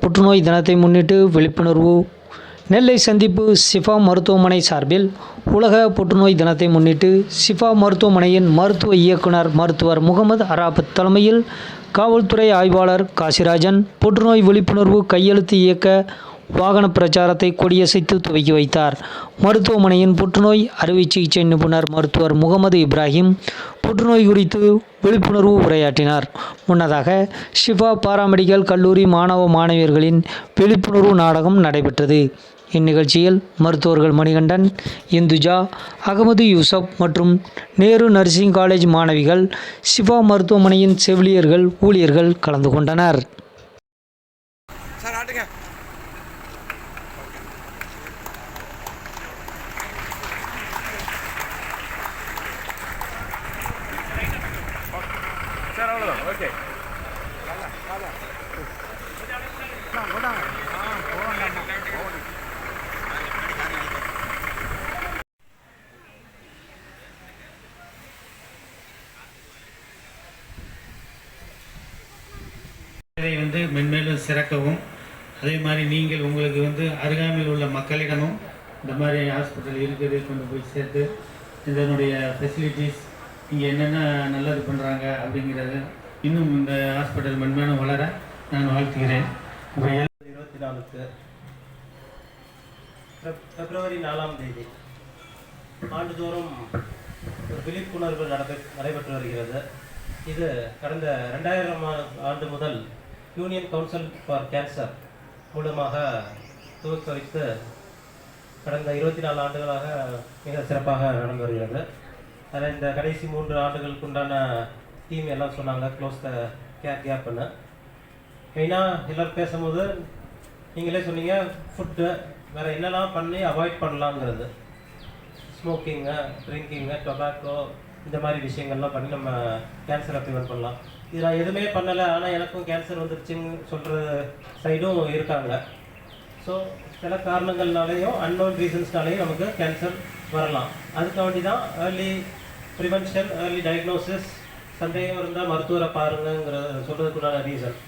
புற்றுநோய் தினத்தை முன்னிட்டு விழிப்புணர்வு நெல்லை சந்திப்பு சிஃபா மருத்துவமனை சார்பில் உலக புற்றுநோய் தினத்தை முன்னிட்டு சிஃபா மருத்துவமனையின் மருத்துவ இயக்குனர் மருத்துவர் முகமது அராபத் தலைமையில் காவல்துறை ஆய்வாளர் காசிராஜன் புற்றுநோய் விழிப்புணர்வு கையெழுத்து இயக்க வாகன பிரச்சாரத்தை கொடியசைத்து துவக்கி வைத்தார். மருத்துவமனையின் புற்றுநோய் அறுவை சிகிச்சை நிபுணர் மருத்துவர் முகமது இப்ராஹிம் புற்றுநோய் குறித்து விழிப்புணர்வு உரையாற்றினார். முன்னதாக ஷிஃபா பாராமெடிக்கல் கல்லூரி மாணவ மாணவியர்களின் விழிப்புணர்வு நாடகம் நடைபெற்றது. இந்நிகழ்ச்சியில் மருத்துவர்கள் மணிகண்டன் இந்துஜா அகமது யூசப் மற்றும் நேரு நர்சிங் காலேஜ் மாணவிகள் சிவா மருத்துவமனையின் செவிலியர்கள் ஊழியர்கள் கலந்து கொண்டனர் சார் ஆட்டுங்க சார் அவ்வளோதான் ஓகே இதை வந்து மென்மேலும் சிறக்கவும். அதே மாதிரி நீங்கள் உங்களுக்கு வந்து அருகாமையில் உள்ள மக்களிடமும் இந்த மாதிரி ஹாஸ்பிட்டல் இருக்குது கொண்டு போய் சேர்த்து இதனுடைய ஃபெசிலிட்டிஸ் இங்கே என்னென்ன நல்லது பண்ணுறாங்க அப்படிங்கிறது இன்னும் இந்த ஹாஸ்பிட்டல் மென்மேலும் வளர நான் வாழ்த்துகிறேன். இப்போ இருபத்தி நாலுக்கு பிப்ரவரி நாலாம் தேதி ஆண்டுதோறும் ஒரு விழிப்புணர்வு நடத்த நடைபெற்று வருகிறது. இது கடந்த ரெண்டாயிரம் ஆண்டு முதல் யூனியன் கவுன்சில் ஃபார் கேன்சர் மூலமாக துவக்க வைத்து கடந்த இருபத்தி நாலு ஆண்டுகளாக மிக சிறப்பாக நடந்து வருகிறது. அதில் இந்த கடைசி மூன்று ஆண்டுகளுக்கு உண்டான தீம் எல்லாம் சொன்னாங்க க்ளோஸ் த கேர் கேப்னு மெயினாக எல்லோரும் பேசும்போது நீங்களே சொன்னீங்க ஃபுட்டு வேறு என்னெல்லாம் பண்ணி அவாய்ட் பண்ணலாங்கிறது. ஸ்மோக்கிங்கு ட்ரிங்கிங்கு டொபாக்கோ இந்த மாதிரி விஷயங்கள்லாம் பண்ணி நம்ம கேன்சரை ப்ரிவெண்ட் பண்ணலாம். இது நான் எதுவுமே பண்ணலை ஆனால் எனக்கும் கேன்சர் வந்துருச்சுன்னு சொல்கிற சைடும் இருக்காங்க. ஸோ சில காரணங்கள்னாலேயும் அன்னோன் ரீசன்ஸ்னாலேயும் நமக்கு கேன்சர் வரலாம். அதுக்காண்டி தான் ஏர்லி ப்ரிவென்ஷன் ஏர்லி டயக்னோசிஸ் சந்தேகம் இருந்தால் மருத்துவரை பாருங்கங்கிற சொல்கிறதுக்குண்டான ரீசன்